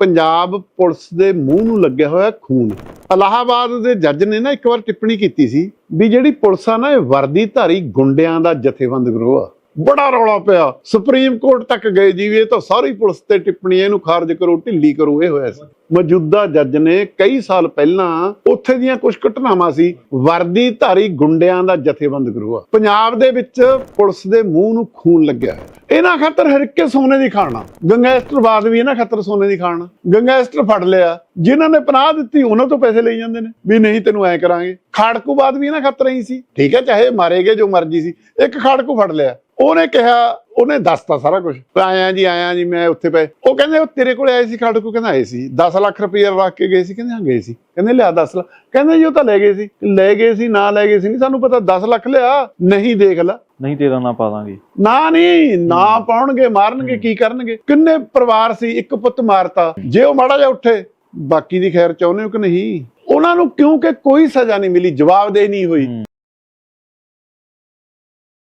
Punjab police ਦੇ ਮੂੰਹ ਨੂੰ ਲੱਗਿਆ ਹੋਇਆ ਖੂਨ। ਇਲਾਹਾਬਾਦ ਦੇ ਜੱਜ ਨੇ ਨਾ ਇੱਕ ਵਾਰ ਟਿੱਪਣੀ ਕੀਤੀ ਸੀ ਵੀ ਜਿਹੜੀ ਪੁਲਿਸ ਆ ਨਾ, ਇਹ ਵਰਦੀ ਧਾਰੀ ਗੁੰਡਿਆਂ ਦਾ ਜਥੇਬੰਦ ਗਰੋਹ ਆ। ਬੜਾ ਰੌਲਾ ਪਿਆ। ਸੁਪਰੀਮ ਕੋਰਟ ਤੱਕ ਗਏ ਜੀ ਵੀ ਇਹ ਤਾਂ ਸਾਰੀ ਪੁਲਿਸ ਤੇ ਟਿੱਪਣੀ ਇਹਨੂੰ ਖਾਰਜ ਕਰੋ, ਢਿੱਲੀ ਕਰੋ, ਇਹ ਹੋਇਆ ਸੀ। ਮੌਜੂਦਾ ਜੱਜ ਨੇ ਕਈ ਸਾਲ ਪਹਿਲਾਂ ਉੱਥੇ ਦੀਆਂ ਕੁਝ ਘਟਨਾਵਾਂ ਸੀ ਵਰਦੀ ਧਾਰੀ ਗੁੰਡਿਆਂ ਦਾ ਜਥੇਬੰਦ ਗਰੋਹ ਆ। ਪੰਜਾਬ ਦੇ ਵਿੱਚ ਪੁਲਿਸ ਦੇ ਮੂੰਹ ਨੂੰ ਖੂਨ ਲੱਗਿਆ ਹੈ ਇਹਨਾਂ ਖਾਤਰ ਹਰ ਇੱਕ ਸੋਨੇ ਦੀ ਖਾਣਾ। ਗੰਗਾਸਟਰਵਾਦ ਵੀ ਇਹਨਾਂ ਖਾਤਰ ਸੋਨੇ ਦੀ ਖਾਣਾ। ਗੰਗਾਸਟਰ ਫੜ ਲਿਆ। ਜਿਨ੍ਹਾਂ ਨੇ ਪਨਾਹ ਦਿੱਤੀ, ਉਹਨਾਂ ਤੋਂ ਪੈਸੇ ਲਈ ਜਾਂਦੇ ਨੇ। ਵੀ ਨਹੀਂ ਤੈਨੂੰ ਐ ਕਰਾਂਗੇ। ਖਾੜਕੂਵਾਦ ਵੀ ਇਹਨਾਂ ਖਾਤਰ ਹੀ ਸੀ। ਠੀਕ ਹੈ, ਚਾਹੇ ਮਾਰੇ ਗਏ ਜੋ ਮਰਜ਼ੀ ਸੀ। ਇੱਕ ਖਾੜਕੂ ਫੜ ਲਿਆ। ਉਹਨੇ ਕਿਹਾ ਉਹਨੇ ਦੱਸਤਾ ਸਾਰਾ ਕੁਝ ਆਇਆ ਜੀ ਆਇਆ ਜੀ ਮੈਂ ਉੱਥੇ ਪਏ। ਉਹ ਕਹਿੰਦੇ ਉਹ ਤੇਰੇ ਕੋਲ ਆਏ ਸੀ ਖਾੜਕੂ ਕਹਿੰਦਾ ਆਏ ਸੀ। 10 ਲੱਖ ਰੁਪਏ ਰੱਖ ਕੇ ਗਏ ਸੀ ਕਹਿੰਦੇ ਹਾਂ ਗਏ ਸੀ। ਕਹਿੰਦੇ ਲਿਆ 10 ਲੱਖ। ਕਹਿੰਦੇ ਜੀ ਉਹ ਤਾਂ ਲੈ ਗਏ ਸੀ। ਲੈ ਗਏ ਸੀ ਨਾ ਲੈ ਗਏ ਸੀ ਨਹੀਂ ਸਾਨੂੰ ਪਤਾ 10 ਲੱਖ ਲਿਆ ਨਹੀਂ ਦੇਖ ਲਾ। ਨਹੀਂ ਤੇਰਾ ਨਾ ਪਾ ਦਾਂਗੇ। ਨਾ ਨਹੀਂ ਨਾ ਪਾਉਣਗੇ ਮਾਰਨਗੇ ਕੀ ਕਰਨਗੇ? ਕਿੰਨੇ ਪਰਿਵਾਰ ਸੀ ਇੱਕ ਪੁੱਤ ਮਾਰਤਾ। ਜੇ ਉਹ ਮਾੜਾ ਜਿਹਾ ਉੱਠੇ ਬਾਕੀ ਦੀ ਖੈਰ ਚਾਹੁੰਦੇ ਹੋ ਕਿ ਨਹੀਂ? ਉਹਨਾਂ ਨੂੰ ਕਿਉਂਕਿ ਕੋਈ ਸਜ਼ਾ ਨਹੀਂ ਮਿਲੀ ਜਵਾਬਦੇਹੀ ਨਹੀਂ ਹੋਈ।